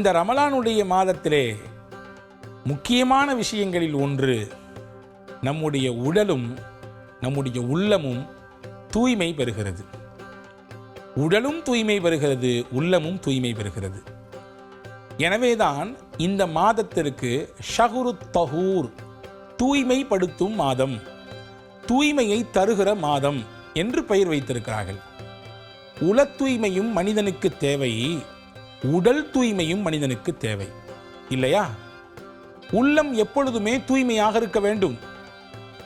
இந்த ரமலானுடைய மாதத்திலே முக்கியமான விஷயங்களில் ஒன்று நம்முடைய உடலும் நம்முடைய உள்ளமும் தூய்மை பெறுகிறது. உடலும் தூய்மை பெறுகிறது உள்ளமும் தூய்மை பெறுகிறது. எனவேதான் இந்த மாதத்திற்கு ஷஹுரு தஹூர் தூய்மைப்படுத்தும் மாதம் தூய்மையை தருகிற மாதம் என்று பெயர் வைத்திருக்கிறார்கள். உள தூய்மையும் மனிதனுக்கு தேவை. உடல் தூய்மையும் மனிதனுக்கு தேவை. இல்லையா? உள்ளம் எப்பொழுதுமே தூய்மையாக இருக்க வேண்டும்.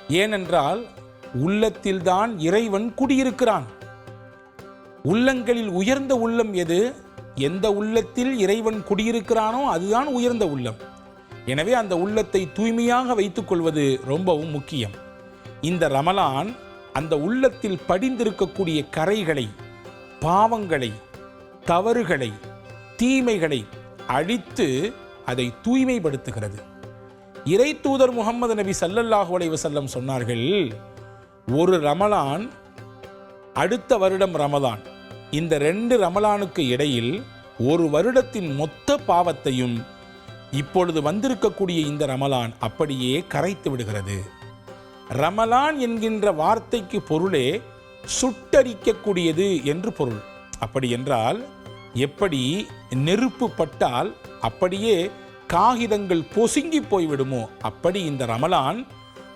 ஏனென்றால் உள்ளத்தில்தான் இறைவன் குடியிருக்கிறான். உள்ளங்களில் உயர்ந்த உள்ளம் எது? எந்த உள்ளத்தில் இறைவன் குடியிருக்கிறானோ அதுதான் உயர்ந்த உள்ளம். எனவே அந்த உள்ளத்தை தூய்மையாக வைத்துக் கொள்வது ரொம்பவும் முக்கியம். இந்த ரமலான் அந்த உள்ளத்தில் படிந்திருக்கக்கூடிய கரைகளை பாவங்களை தவறுகளை தீமைகளை அழித்து அதை தூய்மைப்படுத்துகிறது. இறை தூதர் முகமது நபி சல்லல்லாஹு அலைவசல்லம் சொன்னார்கள் ஒரு ரமலான் அடுத்த வருடம் ரமலான். இந்த ரெண்டு ரமலானுக்கு இடையில் ஒரு வருடத்தின் மொத்த பாவத்தையும் இப்பொழுது வந்திருக்கக்கூடிய இந்த ரமலான் அப்படியே கரைத்து விடுகிறது. ரமலான் என்கின்ற வார்த்தைக்கு பொருளே சுட்டரிக்கக்கூடியது என்று பொருள். அப்படி என்றால் எப்படி நெருப்பு பட்டால் அப்படியே காகிதங்கள் பொசுங்கி போய்விடுமோ அப்படி இந்த ரமலான்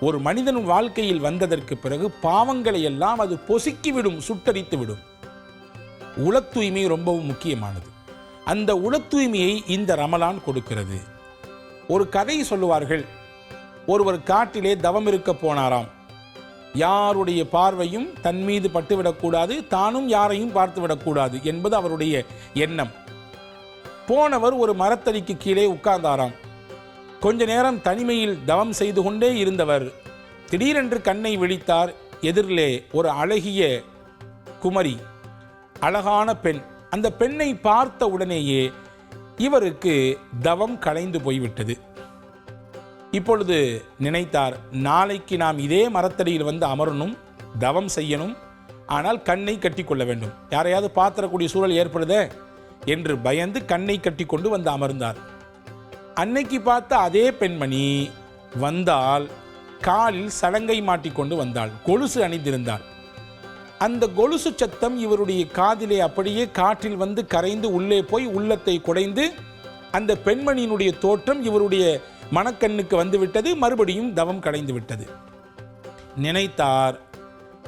ஒரு மனிதன் வாழ்க்கையில் வந்ததற்கு பிறகு பாவங்களை எல்லாம் அது பொசுக்கிவிடும் சுட்டரித்து விடும் உள தூய்மை ரொம்பவும் முக்கியமானது. அந்த உள தூய்மையை இந்த ரமலான் கொடுக்கிறது. ஒரு கதை சொல்லுவார்கள். ஒருவர் காட்டிலே தவம் இருக்க போனாராம். யாருடைய பார்வையும் தன் மீது பட்டுவிடக்கூடாது தானும் யாரையும் பார்த்து விடக்கூடாது என்பது அவருடைய எண்ணம். போனவர் ஒரு மரத்தடிக்கு கீழே உட்கார்ந்தாராம். கொஞ்ச நேரம் தனிமையில் தவம் செய்து கொண்டே இருந்தவர் திடீரென்று கண்ணை விழித்தார். எதிரிலே ஒரு அழகிய குமரி அழகான பெண். அந்த பெண்ணை பார்த்த உடனேயே இவருக்கு தவம் கலைந்து போய்விட்டது. இப்பொழுது நினைத்தார் நாளைக்கு நாம் இதே மரத்தடியில் வந்து அமரணும் தவம் செய்யணும் ஆனால் கண்ணை கட்டி கொள்ள வேண்டும். யாரையாவது பாத்திரக்கூடிய சூழல் ஏற்படுதே? என்று பயந்து கண்ணை கட்டிக்கொண்டு வந்து அமர்ந்தார். அன்னைக்கு பார்த்த அதே பெண்மணி வந்தால் காலில் சலங்கை மாட்டிக்கொண்டு வந்தாள். கொலுசு அணிந்திருந்தாள். அந்த கொலுசு சத்தம் இவருடைய காதிலே அப்படியே காற்றில் வந்து கரைந்து உள்ளே போய் உள்ளத்தை குடைந்து அந்த பெண்மணியினுடைய தோற்றம் இவருடைய மணக்கண்ணுக்கு வந்துவிட்டது மறுபடியும் தவம் கடைந்து விட்டது. நினைத்தார்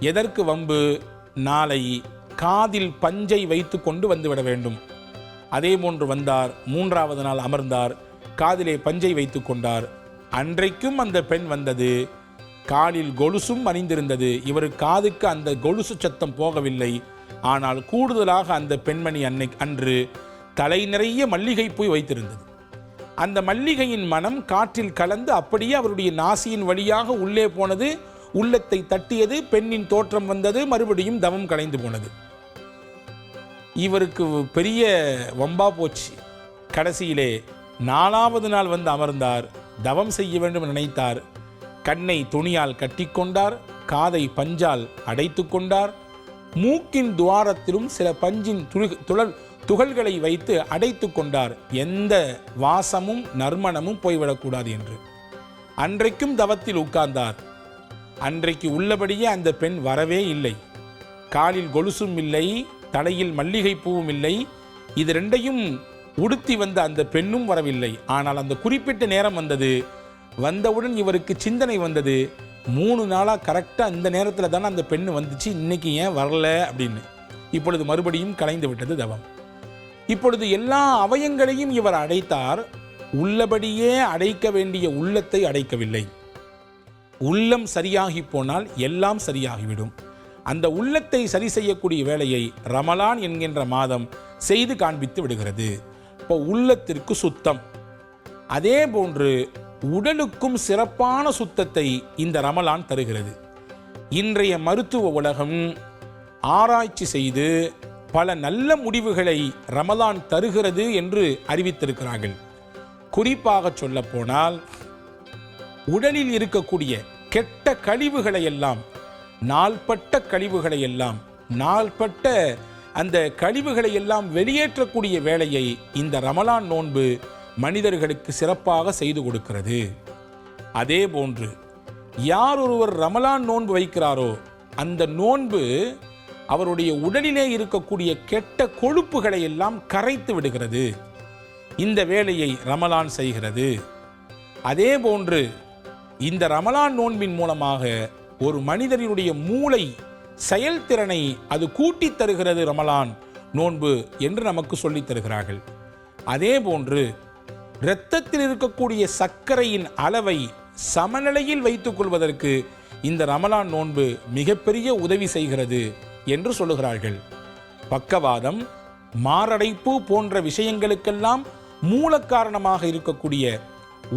எதற்கு வம்பு? நாளை காதில் பஞ்சை வைத்து கொண்டு வந்துவிட வேண்டும். அதே போன்று வந்தார் மூன்றாவது நாள் அமர்ந்தார் காதிலே பஞ்சை வைத்து கொண்டார். அன்றைக்கும் அந்த பெண் வந்தது காலில் கொலுசும் அணிந்திருந்தது. இவர் காதுக்கு அந்த கொலுசு சத்தம் போகவில்லை. ஆனால் கூடுதலாக அந்த பெண்மணி அன்னை அன்று தலை நிறைய மல்லிகைப்பூ வைத்திருந்தது. அந்த மல்லிகையின் மனம் காற்றில் கலந்து அப்படியே அவருடைய நாசியின் வழியாக உள்ளே போனது. உள்ளத்தை தட்டியது பெண்ணின் தோற்றம் வந்தது மறுபடியும் தவம் கலைந்து போனது. இவருக்கு பெரிய வம்பா போச்சு. கடைசியிலே நாலாவது நாள் வந்து அமர்ந்தார். தவம் செய்ய வேண்டும் நினைத்தார். கண்ணை துணியால் கட்டிக்கொண்டார் காதை பஞ்சால் அடைத்து கொண்டார். மூக்கின் துவாரத்திலும் சில பஞ்சின் துளி துளல் துகள்களை வைத்து அடைத்து கொண்டார். எந்த வாசமும் நறுமணமும் போய்விடக்கூடாது என்று. அன்றைக்கும் தவத்தில் உட்கார்ந்தார். அன்றைக்கு உள்ளபடியே அந்த பெண் வரவே இல்லை. காலில் கொலுசும் இல்லை தலையில் மல்லிகை பூவும் இல்லை. இது ரெண்டையும் உடுத்தி வந்த அந்த பெண்ணும் வரவில்லை. ஆனால் அந்த குறிப்பிட்ட நேரம் வந்தது. வந்தவுடன் இவருக்கு சிந்தனை வந்தது. மூணு நாளாக கரெக்டாக இந்த நேரத்தில் தானே அந்த பெண்ணு வந்துச்சு. இன்னைக்கு ஏன் வரல அப்படின்னு. இப்பொழுது மறுபடியும் கலைந்து விட்டது தவம். இப்பொழுது எல்லா அவயங்களையும் இவர் அடைத்தார். உள்ளபடியே அடைக்க வேண்டிய உள்ளத்தை அடைக்கவில்லை. உள்ளம் சரியாகி போனால் எல்லாம் சரியாகிவிடும். அந்த உள்ளத்தை சரி செய்யக்கூடிய வேலையை ரமலான் என்கின்ற மாதம் செய்து காண்பித்து விடுகிறது. இப்போ உள்ளத்திற்கு சுத்தம். அதே போன்று உடலுக்கும் சிறப்பான சுத்தத்தை இந்த ரமலான் தருகிறது. இன்றைய மருத்துவ உலகம் ஆராய்ச்சி செய்து பல நல்ல முடிவுகளை ரமலான் தருகிறது என்று அறிவித்திருக்கிறார்கள். குறிப்பாக சொல்லப்போனால் உடலில் இருக்கக்கூடிய கெட்ட கழிவுகளை எல்லாம் நாள்பட்ட கழிவுகளை எல்லாம் நாள்பட்ட அந்த கழிவுகளை எல்லாம் வெளியேற்றக்கூடிய வேலையை இந்த ரமலான் நோன்பு மனிதர்களுக்கு சிறப்பாக செய்து கொடுக்கிறது. அதே போன்று யார் ஒருவர் ரமலான் நோன்பு வைக்கிறாரோ அந்த நோன்பு அவருடைய உடலிலே இருக்கக்கூடிய கெட்ட கொழுப்புகளை எல்லாம் கரைத்து விடுகிறது. இந்த வேலையை ரமலான் செய்கிறது. அதே போன்று இந்த ரமலான் நோன்பின் மூலமாக ஒரு மனிதனுடைய மூளை செயல்திறனை அது கூட்டித் தருகிறது ரமலான் நோன்பு என்று நமக்கு சொல்லித் தருகிறார்கள். அதே போன்று இரத்தத்தில் இருக்கக்கூடிய சர்க்கரையின் அளவை சமநிலையில் வைத்துக் கொள்வதற்கு இந்த ரமலான் நோன்பு மிகப்பெரிய உதவி செய்கிறது. என்று சொல்லுகிறார்கள். பக்கவாதம் மாரடைப்பு போன்ற விஷயங்களுக்கெல்லாம் மூல காரணமாக இருக்கக்கூடிய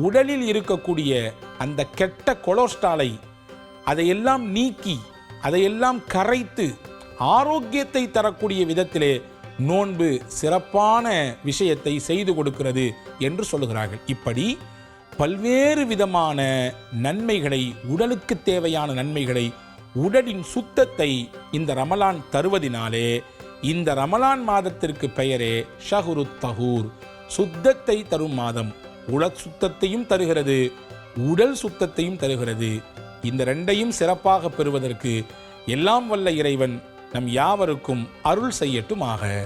உடலில் இருக்கக்கூடிய அந்த கெட்ட கொலஸ்ட்ராலை அதையெல்லாம் நீக்கி அதையெல்லாம் கரைத்து ஆரோக்கியத்தை தரக்கூடிய விதத்திலே நோன்பு சிறப்பான விஷயத்தை செய்து கொடுக்கிறது என்று சொல்லுகிறார்கள். இப்படி பல்வேறு விதமான நன்மைகளை உடலுக்கு தேவையான நன்மைகளை உடலின் சுத்தத்தை இந்த ரமலான் தருவதினாலே இந்த ரமலான் மாதத்திற்கு பெயரே ஷஹுரு தஹூர். சுத்தத்தை தரும் மாதம் உல சுத்தத்தையும் தருகிறது உடல் சுத்தத்தையும் தருகிறது. இந்த ரெண்டையும் சிறப்பாக பெறுவதற்கு எல்லாம் வல்ல இறைவன் நம் யாவருக்கும் அருள் செய்யட்டுமாக.